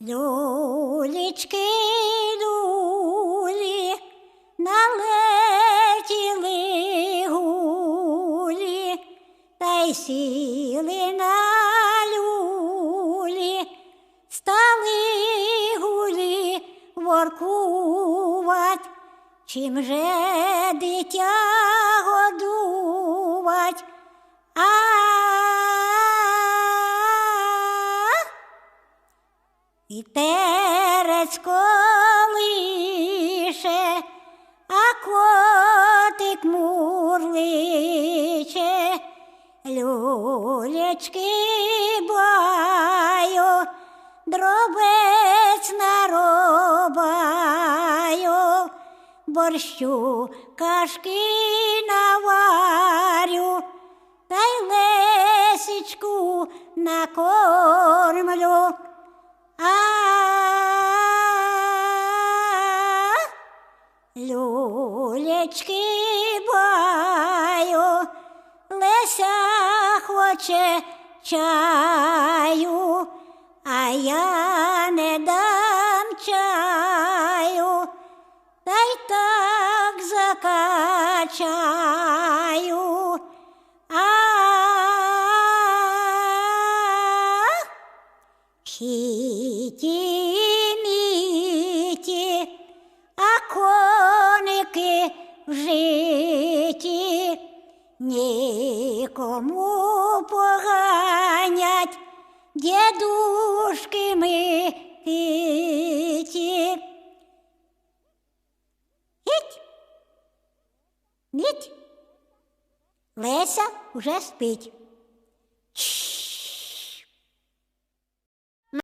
Люлічки, люлі, налетіли гулі, та й сіли на люлі, стали гулі воркувать, чим же дитя і терець колише, а котик мурличе, люлечки баю, дробець наробаю, борщу кашки наварю, та й лесічку накормлю. А люлечки баю, Леся хоче чаю, а я не дам чаю, та й так закачаю. Хіті міті, а коники в житі, нікому поганять, дідушки ми піті. Гіть, гіть, Леся вже спить.